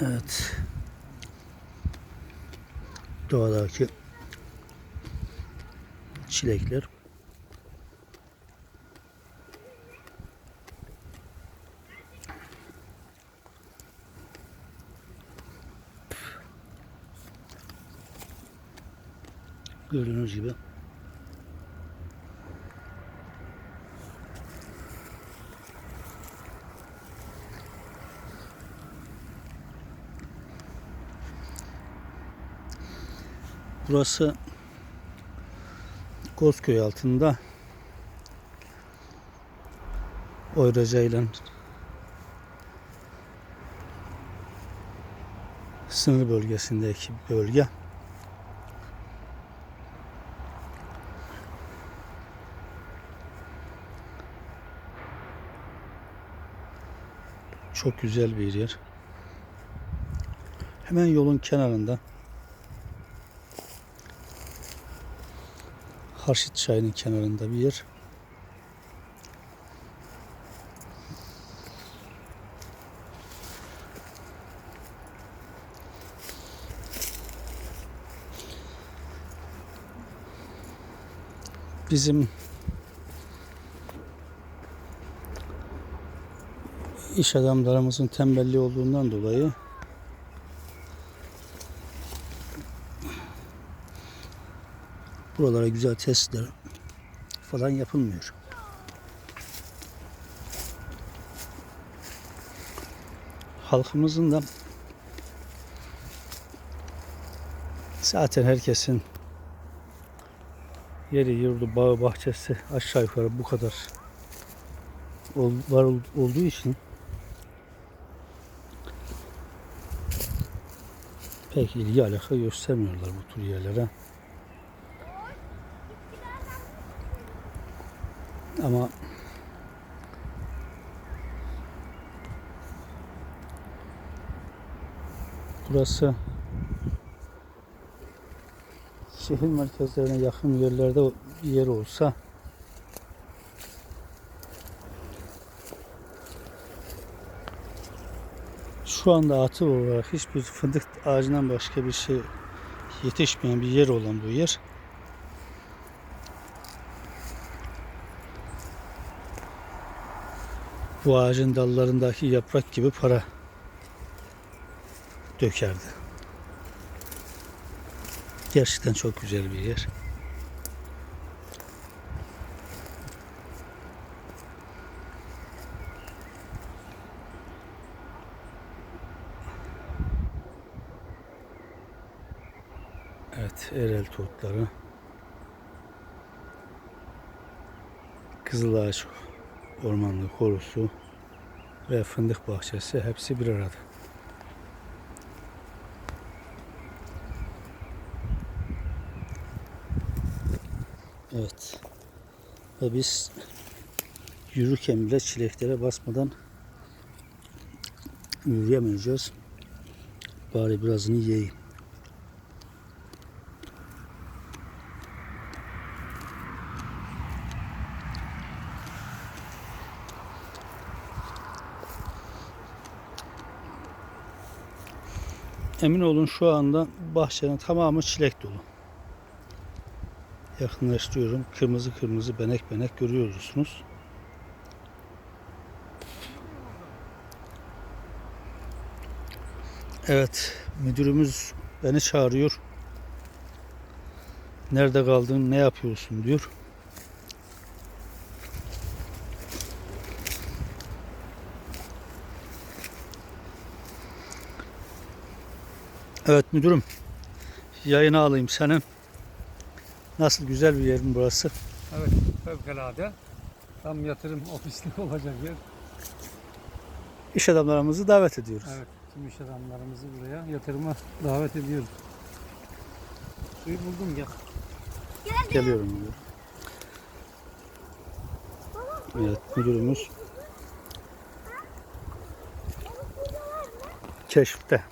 Evet. Doğadaki çilekler. Gördüğünüz gibi. Burası Kozköy altında Oyraca ile sınır bölgesindeki bölge. Çok güzel bir yer. Hemen yolun kenarında Harşit Çayı'nın kenarında bir yer. Bizim iş adamlarımızın tembelliği olduğundan dolayı buralara güzel testler falan yapılmıyor. Halkımızın da zaten herkesin yeri, yurdu, bağı, bahçesi aşağı yukarı bu kadar var ol- olduğu için pek ilgi alaka göstermiyorlar bu tür yerlere. Ama burası şehir merkezlerine yakın yerlerde bir yer olsa şu anda atıl olarak hiçbir fındık ağacından başka bir şey yetişmeyen bir yer olan bu yer bu ağacın dallarındaki yaprak gibi para dökerdi. Gerçekten çok güzel bir yer. Evet, Erel Totları. Kızılağaç Ormanlığı Korusu ve Fındık Bahçesi hepsi bir arada. Evet. Ve biz yürürken bile çileklere basmadan yürüyemeyeceğiz. Bari birazını yiyeyim. Emin olun şu anda bahçenin tamamı çilek dolu. Yakınlaştırıyorum. Kırmızı kırmızı benek benek görüyorsunuz. Evet, müdürümüz beni çağırıyor. Nerede kaldın, ne yapıyorsun diyor. Evet müdürüm. Yayına alayım senin. Nasıl güzel bir yer mi burası? Evet, fevkalade. Tam yatırım ofislik olacak yer. İş adamlarımızı davet ediyoruz. Evet, tüm iş adamlarımızı buraya yatırıma davet ediyoruz. Suyu buldum ya. Geliyorum müdür. Evet müdürümüz keşifte.